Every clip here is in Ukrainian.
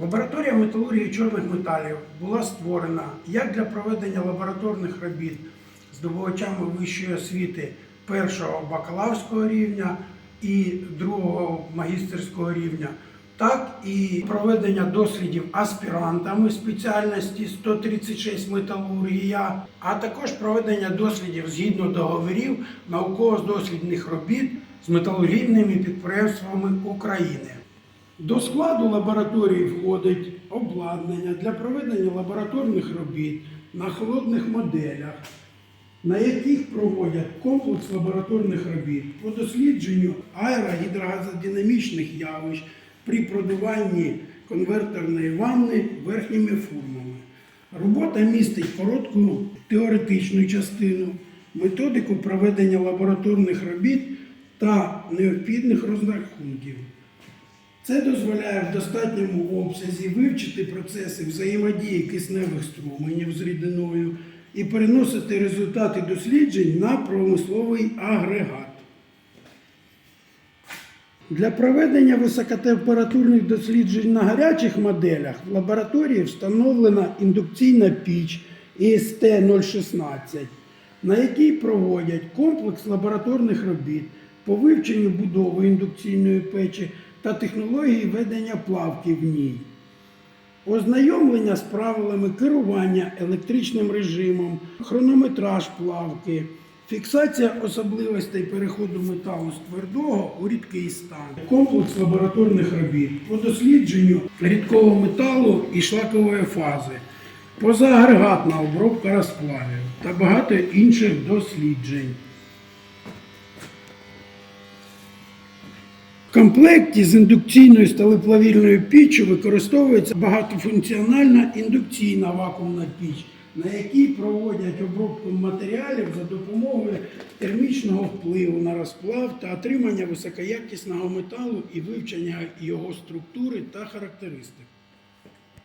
Лабораторія металургії чорних металів була створена як для проведення лабораторних робіт здобувачами вищої освіти першого бакалаврського рівня і другого магістерського рівня, так і проведення дослідів аспірантами спеціальності 136 металургія, а також проведення дослідів згідно договорів науково-дослідних робіт з металургійними підприємствами України. До складу лабораторії входить обладнання для проведення лабораторних робіт на холодних моделях, на яких проводять комплекс лабораторних робіт по дослідженню аерогідрогазодинамічних явищ при продуванні конвертерної ванни верхніми формами. Робота містить коротку теоретичну частину, методику проведення лабораторних робіт та необхідних розрахунків. Це дозволяє в достатньому обсязі вивчити процеси взаємодії кисневих струменів з рідиною і переносити результати досліджень на промисловий агрегат. Для проведення високотемпературних досліджень на гарячих моделях в лабораторії встановлена індукційна піч ІСТ-016, на якій проводять комплекс лабораторних робіт по вивченню будови індукційної печі та технології ведення плавки в ній. Ознайомлення з правилами керування електричним режимом, хронометраж плавки, фіксація особливостей переходу металу з твердого у рідкий стан, комплекс лабораторних робіт по дослідженню рідкого металу і шлакової фази, позаагрегатна обробка розплавів та багато інших досліджень. Комплекті з індукційною сталеплавільною піччю використовується багатофункціональна індукційна вакуумна піч, на якій проводять обробку матеріалів за допомогою термічного впливу на розплав та отримання високоякісного металу і вивчення його структури та характеристик.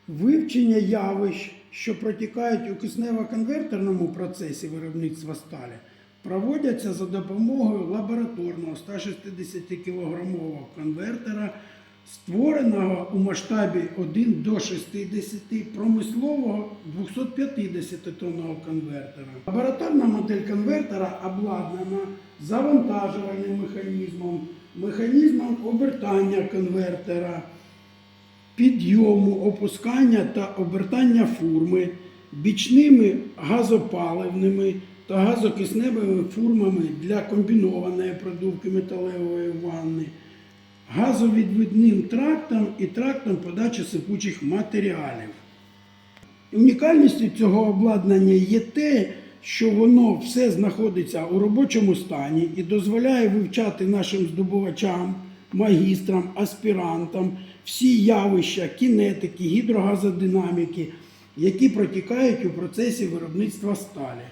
Вивчення явищ, що протікають у киснево-конвертерному процесі виробництва сталі, проводяться за допомогою лабораторного 160-кілограмового конвертера, створеного у масштабі 1 до 60 промислового 250-тонного конвертера. Лабораторна модель конвертера обладнана завантажувальним механізмом, механізмом обертання конвертера підйому, опускання та обертання фурми, бічними газопаливними та газокисневими фурмами для комбінованої продувки металевої ванни, газовідвідним трактом і трактом подачі сипучих матеріалів. Унікальністю цього обладнання є те, що воно все знаходиться у робочому стані і дозволяє вивчати нашим здобувачам, магістрам, аспірантам всі явища кінетики, гідрогазодинаміки, які протікають у процесі виробництва сталі.